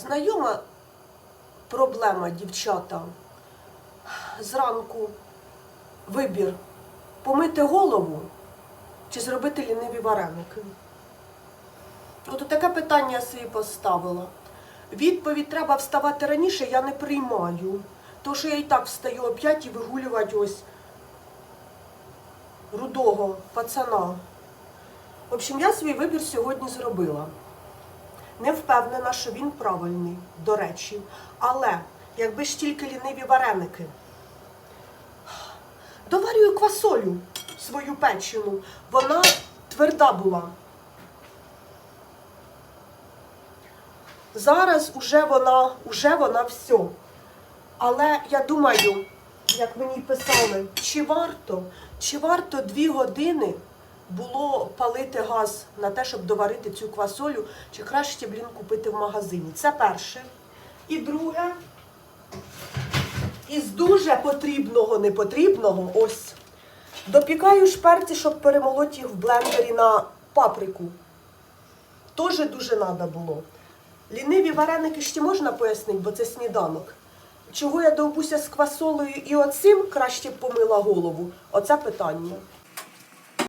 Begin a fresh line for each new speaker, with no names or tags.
Знайома проблема, дівчата. Зранку вибір помити голову чи зробити ліниві вареники. От таке питання я собі поставила. Відповідь треба вставати раніше, я не приймаю. То, що я і так встаю о 5 і вигулювати ось рудого пацана. В общем, я свій вибір сьогодні зробила. Не впевнена, що він правильний, до речі. Але якби ж тільки ліниві вареники. Доварюю квасолю свою печену. Вона тверда була. Зараз уже вона, уже вона все. Але я думаю, як мені писали, чи варто, чи варто дві години було палити газ на те, щоб доварити цю квасолю, чи краще, блін, купити в магазині. Це перше. І друге, із дуже потрібного, непотрібного, ось. Допікаю шперці, щоб перемолоти їх в блендері на паприку. Теж дуже треба було. Ліниві вареники ще можна пояснити, бо це сніданок. Чого я довбуся з квасолею і оцим краще б помила голову? Оце питання.